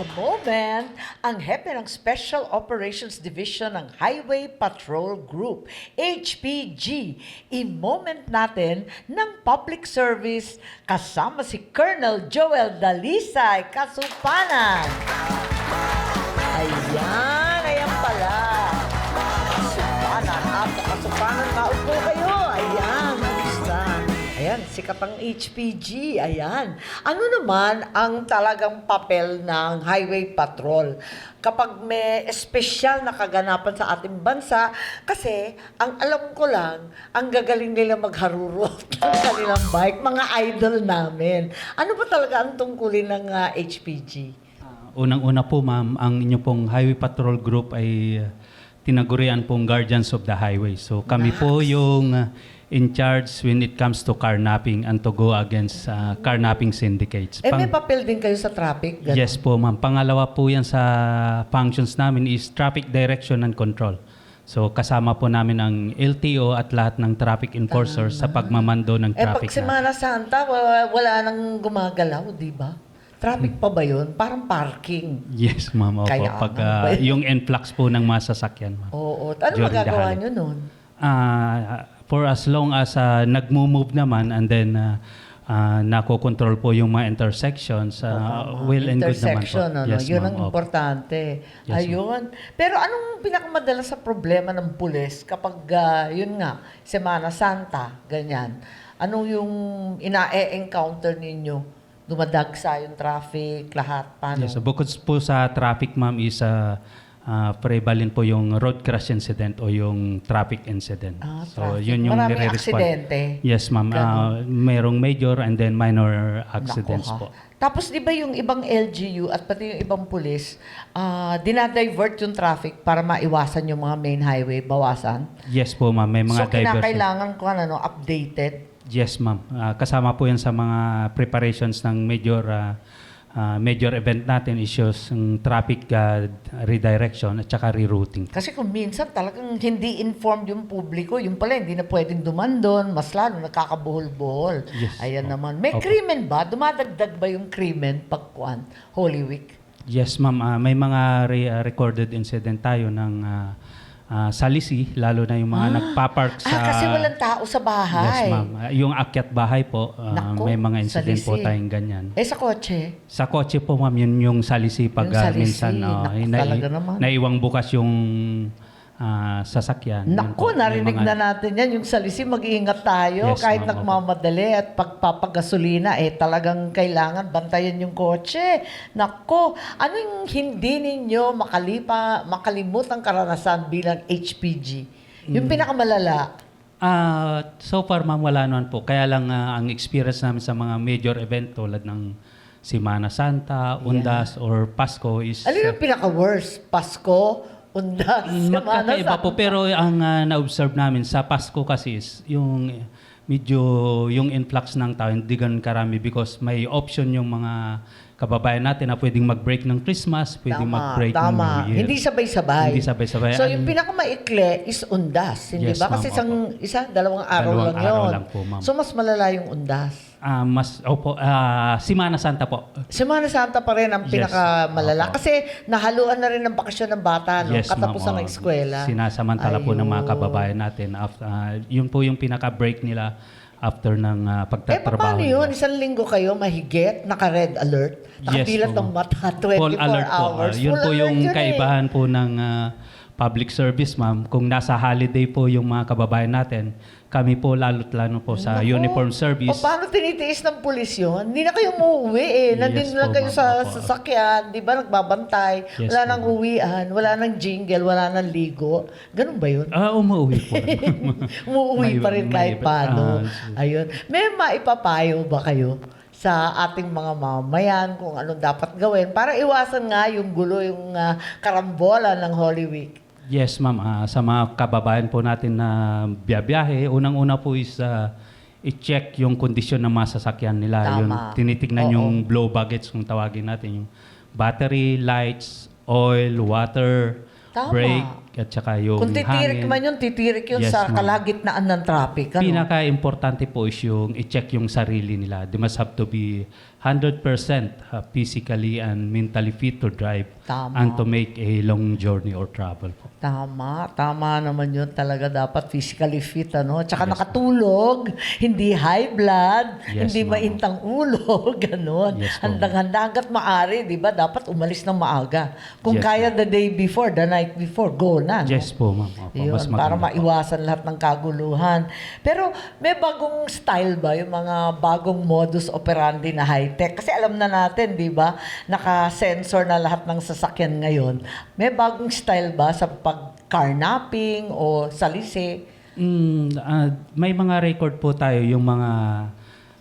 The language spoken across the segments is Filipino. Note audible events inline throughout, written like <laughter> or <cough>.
the moment, ang hepe ng Special Operations Division ng Highway Patrol Group, HPG, i-moment natin ng public service kasama si Colonel Joel Dalisay, Kasupanan. Ayan sikat ang HPG. Ayan. Ano naman ang talagang papel ng Highway Patrol? Kapag may espesyal na kaganapan sa ating bansa, kasi ang alam ko lang, ang gagaling nila magharurot <laughs> ng kanilang bike, mga idol namin. Ano ba talaga ang tungkulin ng ah, HPG? Ah, Unang-una po ma'am, ang inyo pong Highway Patrol Group ay uh, tinagurian pong Guardians of the Highway. So kami po yung uh, in charge when it comes to carnapping and to go against uh, carnapping syndicates. Eh, Pang- may papel din kayo sa traffic? ganun? yes po ma'am. Pangalawa po yan sa functions namin is traffic direction and control. So kasama po namin ang LTO at lahat ng traffic enforcers sa pagmamando ng Eh, pag traffic. na- Semana Santa, wala, wala nang gumagalaw, di ba? Traffic pa ba yun? Parang parking. Yes ma'am. Opo. Kaya Pag nga uh, ba? yung influx po ng mga sasakyan ma'am. Oo. Ano During the magagawa holiday. nyo nun? Ah, for as long as uh, nagmo-move naman and then uh, uh, nakokontrol po yung mga intersections, uh, well and good naman po. Ano? Yes, yun ang importante. Yes, Ayun. Pero anong pinakamadalas sa problema ng pulis kapag, ah, yun nga, Semana Santa, ganyan? Anong yung ina-encounter ninyo? Dumadagsa yung traffic, lahat, paano? Yes, so bukod po sa traffic, ma'am, is uh, uh, prevalent po yung road crash incident o yung traffic incident. Ah, so, traffic. yun yung Maraming aksidente. Yes, ma'am. Uh, mayroong major and then minor accidents po. Tapos di ba yung ibang LGU at pati yung ibang pulis, ah dinadivert yung traffic para maiwasan yung mga main highway, bawasan? Yes po, ma'am. May mga so diversion. kinakailangan ko ano, updated. Yes, ma'am. Ah, kasama po yan sa mga preparations ng major ah, ah, major event natin issues ng traffic ah, redirection at saka rerouting. Kasi kung minsan talagang hindi informed yung publiko, yung pala hindi na pwedeng duman doon, mas lalo nakakabuhol-buhol. Yes. Ayan naman. May Opo. krimen ba? Dumadagdag ba yung krimen pag kuwan, Holy Week? Yes, ma'am. Ah, may mga re- ah, recorded incident tayo ng ah, ah, salisi, lalo na yung mga nagpa-park sa... ah, kasi walang tao sa Yes, bahay. ma'am. Ah, yung akyat bahay po, ah, Naku, may mga incident po salisi. tayong ganyan. Eh sa kotse, Sa kotse po, ma'am, yun yung salisi pag Yung ah, salisi. minsan ah, Naku, talaga naman. naiwang bukas yung ah, sasakyan. May narinig mga- na natin yan. Yung salisi, mag-iingat tayo. Yes, kahit nagmamadali at pagpapagasolina, eh talagang kailangan bantayan yung kotse. Naku, ano yung hindi ninyo makalipa, makalimutang karanasan bilang HPG? Yung Hmm. pinakamalala. Ah, so far ma'am wala naman po. Kaya lang ah, ang experience namin sa mga major event tulad ng Semana Santa, Undas or Pasko is Ano yung pinaka-worst? Pasko? Undas? Mm, magkakaiba po pero ang ah, na-observe namin sa Pasko kasi is yung medyo yung influx ng tao hindi ganun karami because may option yung mga kababayan natin na pwedeng mag-break ng Christmas, pwedeng Tama, mag-break ng tama. New Year. Hindi sabay-sabay. Hindi sabay-sabay. So, yung pinakamaikli is undas, hindi Yes, ba? Kasi isang, isa, dalawang araw Dalawang lang araw yun. lang po, ma'am. So, mas malala yung undas. Ah, mas opo, ah, Semana Santa po. Semana Santa pa rin ang Yes. pinakamalala. Opo. Kasi nahaluan na rin ng bakasyon ng bata, no? Yes, ma'am. ng eskwela. Sinasamantala po ng mga Ayun. kababayan natin. After, ah, yun po yung pinaka-break nila after ng Eh, ah, pagtatrabaho. paano yun? Isang linggo kayo, mahigit, naka-red alert, nakapilat po, ng mata, <laughs> 24 Full alert po. hours. Ah, yun Full po yung yun eh. kaibahan po ng ah, public service, ma'am. Kung nasa holiday po yung mga kababayan natin, kami po lalo't lalo po sa Naku. uniform O service. paano tinitiis ng pulis yun? Hindi na kayo umuwi eh. Nandun Yes lang po, kayo ma'am. sa Opo. sasakyan, di ba? Nagbabantay. Yes wala po, nang uwian, wala nang jingle, wala nang ligo. Ganun ba yun? Ah, umuwi po. <laughs> Umuwi May- pa rin may- kahit paano. ah, Ayun. May maipapayo ba kayo sa ating mga mamamayan kung anong dapat gawin para iwasan nga yung gulo, yung ah, karambola ng Holy Week? Yes, ma'am. Ah, sa mga kababayan po natin na biyabiyahe, unang-una po is ah, i-check yung kondisyon ng mga sasakyan nila. Tama. Yun, tinitignan Oo. yung blow baggage kung tawagin natin. Yung battery, lights, oil, water, Tama. brake, at saka yung Kung titirik hangin. man yun, titirik yun Yes, sa ma'am. kalagitnaan ng traffic. Ano? Pinaka-importante po is yung i-check yung sarili nila. They must have to be 100% uh, physically and mentally fit to drive Tama. and to make a long journey or travel po. Tama, tama naman yun talaga dapat physically fit ano. Tsaka nakatulog, hindi high blood, Yes, hindi ma'am. maintang ulo, <laughs> ganun. Yes, Handang-handa hanggat maaari, di ba? Dapat umalis ng maaga. Kung Yes, kaya the day before, the night before, go na. no? Yes po, ma'am. Opo, Yun, mas para maganda po. maiwasan lahat ng kaguluhan. Pero may bagong style ba, yung mga bagong modus operandi na high-tech? Kasi alam na natin, di ba, naka-sensor na lahat ng sasakyan ngayon. May bagong style ba sa pag-carnapping o salise? Mm, ah, may mga record po tayo yung mga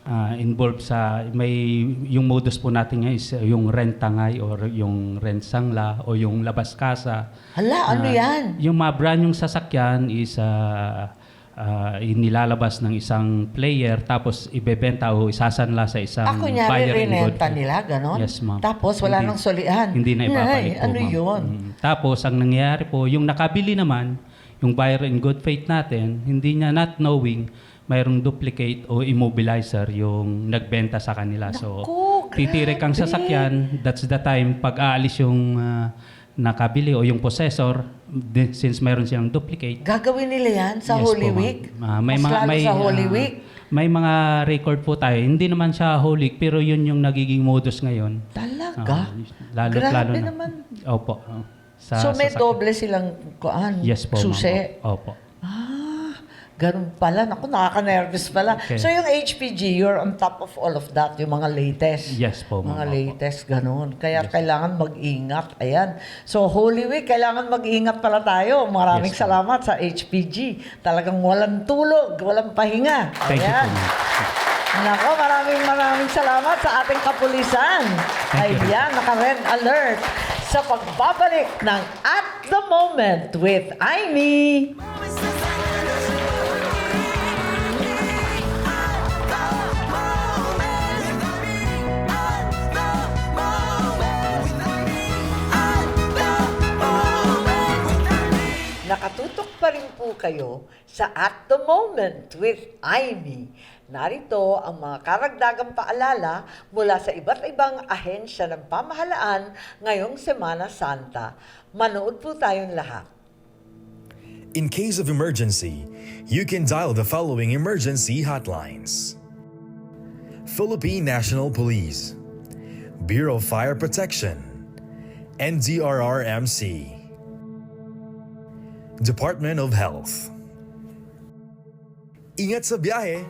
ah, involved sa may yung modus po natin ngayon is uh, yung rent tangay or yung rent sangla o yung labas kasa. Hala, ano Ah, yan? Yung mga brand yung sasakyan is ah, ah, inilalabas ng isang player tapos ibebenta o isasanla sa isang Ako niya, buyer in good nila, ganon? Yes, ma'am. Tapos wala Hindi- nang solian. Hindi na ibabalik Nay, po, ano yun? Mm. Tapos, ang nangyayari po, yung nakabili naman, yung buyer in good faith natin, hindi niya not knowing, mayroong duplicate o immobilizer yung nagbenta sa kanila. so, Naku, titirik ang grabe. sasakyan, that's the time, pag aalis yung ah, nakabili o yung possessor, di- since mayroon silang duplicate, Gagawin nila yan sa Yes Holy ma'am. Week? Ah, may Mas mga lalo may sa Holy ah, Week? May mga record po tayo. Hindi naman siya Holy Week, pero yun yung nagiging modus ngayon. Talaga? lalo Grabe lalo na. naman. Opo. oh. Sa, so may sasakyan. doble silang kuan, Yes po. ma'am. susi. Opo. Ganun pala. Naku, nakaka-nervous pala. Okay. So yung HPG, you're on top of all of that, yung mga latest. Yes po, ma'am. Mga Opo. latest, ganun. Kaya kailangan mag-ingat. Ayan. So Holy Week, kailangan mag-ingat pala tayo. Maraming Yes, salamat sa HPG. Talagang walang tulog, walang pahinga. Thank you po, Ayan. ma'am. Nako, maraming maraming salamat sa ating kapulisan. Thank you. Ayan, naka-red alert sa pagbabalik ng At The Moment with Aimee. Nakatutok kayo sa At The Moment with Aimee. Narito ang mga karagdagang paalala mula sa iba't ibang ahensya ng pamahalaan ngayong Semana Santa. Manood po tayong lahat. In case of emergency, you can dial the following emergency hotlines Philippine National Police, Bureau of Fire Protection, NDRRMC, Department of Health. Ingat sa biyahe!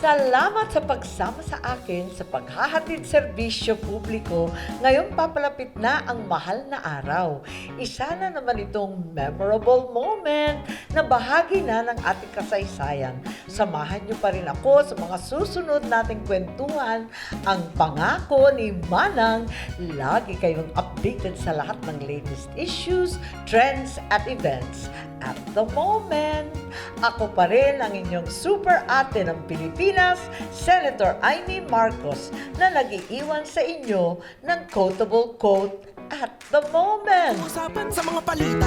Salamat sa pagsama sa akin sa paghahatid serbisyo publiko ngayong papalapit na ang mahal na araw. Isa na naman itong memorable moment na bahagi na ng ating kasaysayan. Samahan niyo pa rin ako sa mga susunod nating kwentuhan. Ang pangako ni Manang, lagi kayong updated sa lahat ng latest issues, trends at events at the moment. Ako pa rin ang inyong super ate ng Pilipinas, Senator Amy Marcos, na nag-iiwan sa inyo ng quotable quote at the moment. Usapan sa mga palitan,